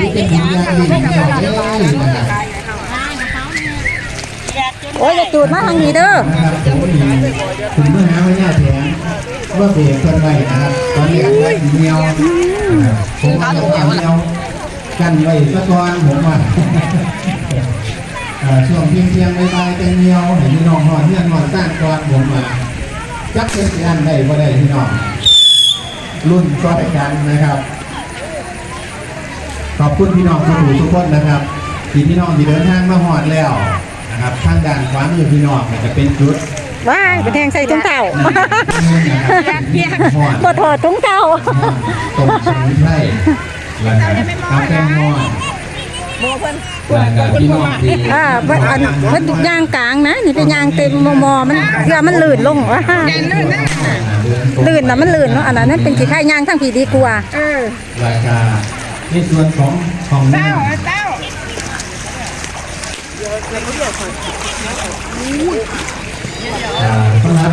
นี่เป็นวิญญาองเราเด้อนะครับโอ้ยจะจูดมาทางนี้เด้อครับผมมีถึงเมื่อหาไว้หน้าแผงว่าเบรกเพิ่นไว้นะครับตอนนี้อันนี้เมียวผมว่าจะเอาเมียวกันไว้ซะก่อนผมว่าช่วงเที่ยงเทียงๆบ่ายๆแต่เมียวให้พี่น้องหอดเงื่อนหอดสร้างก่อนผมมาจักเป็นสิอันได้บ่ได้พี่น้องรุ่นช่วยกันนะครับ ขอบคุณพี่น้องทุกผู้ทุกคนนะครับที่พี่น้องที่เดินทางมาหอดแล้วนะครับทางด้านขวามือพี่น้องเนี่ยจะเป็นจุดว้ายเป็นแทงใส่ถุงเท้านะครับหอดบ่ถอดถุงเท้าตรงสมุนไพรแล้วก็กาแฟหอดแล้วก็พี่น้องที่อ่าเพิ่นอันเพิ่นยางกลางนะนี่เป็นยางเต็มมอมอมันเรือมันลื่นลงว่ะลื่นน่ะมันลื่นเนาะอันนั้นเป็นขี้ไข่ยางทั้งผีดีกว่าราคา ในส่วนของของน้ำอ่าต้อนรับ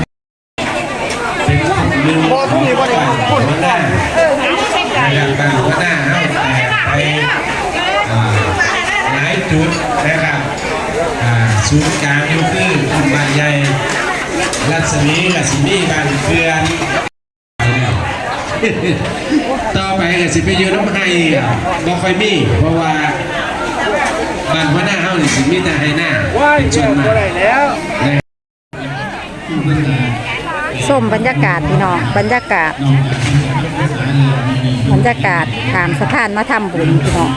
พอทุ่งนี้บ่ได้พูดได้เออหาไม่ใช่ไก่อย่างต่างก็น่าเอาแต่ไปอ่าหลายจุดนะครับอ่าศูนย์กลางนี่คือคุณบานใหญ่รัศมีกับสิมีบานเพื่อน ต่อไปก็สิไปอยืนน้ำไห้อะบ่ค่อยมี เพราะว่าบ้านหัวหน้าเฮานี่สิมีแต่ให้หน้าว้ายเป็นส่วนมากบ่ได้แล้วส้มบรรยากาศพี่น้องบรรยากาศ บรรยากาศขามสะพานมาทำบุญพี่น้อง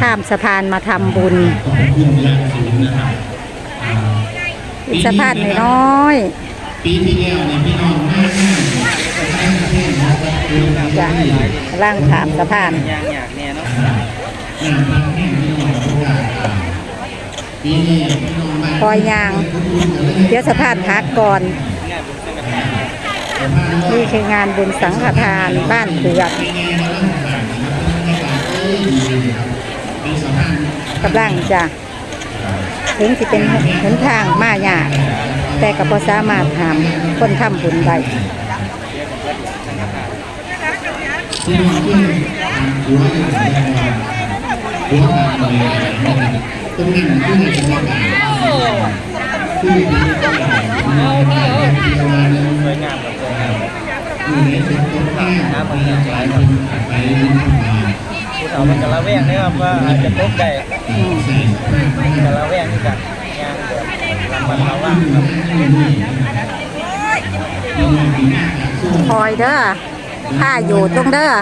ข้ามสะพานมาทำบุญอีกสะพานน้อย ปีที่แล้วนี่พี่น้องมากมากทั้งประเทศนะครับคือการๆจ้ะกำล่างขามสะพานยางอยากแน่เนาะงานบางแห่งพี่น้องทุกอย่างปีนี้พี่น้องมาคอยยาง เดี๋ยวสะพานพักก่อน นี่คืองานบุญสังฆทานบ้านเผือกกำลังจ้ะถึงจะเป็นหนทางมายาก แต่ก็พอสามารถทำคนทำบุญได้ที่น้องขึ้นหัวอยู่ในหัวหางเลยตรงนั้นขึ้นในจังหวัดขึ้นในจังหวัดเดียวมาเนี่ยสวยงามกับสวยงามอยู่ในเป็นต้นแก้วมีใจเป็นไปเป็นทางผู้เฒ่ามันก็ละแวงนะครับว่าอาจจะตกได้ใส่ก็ละแวงที่กันยางแบบระมัดระวังครับ คอยเด้อข้าอยู่ตรงเด้อ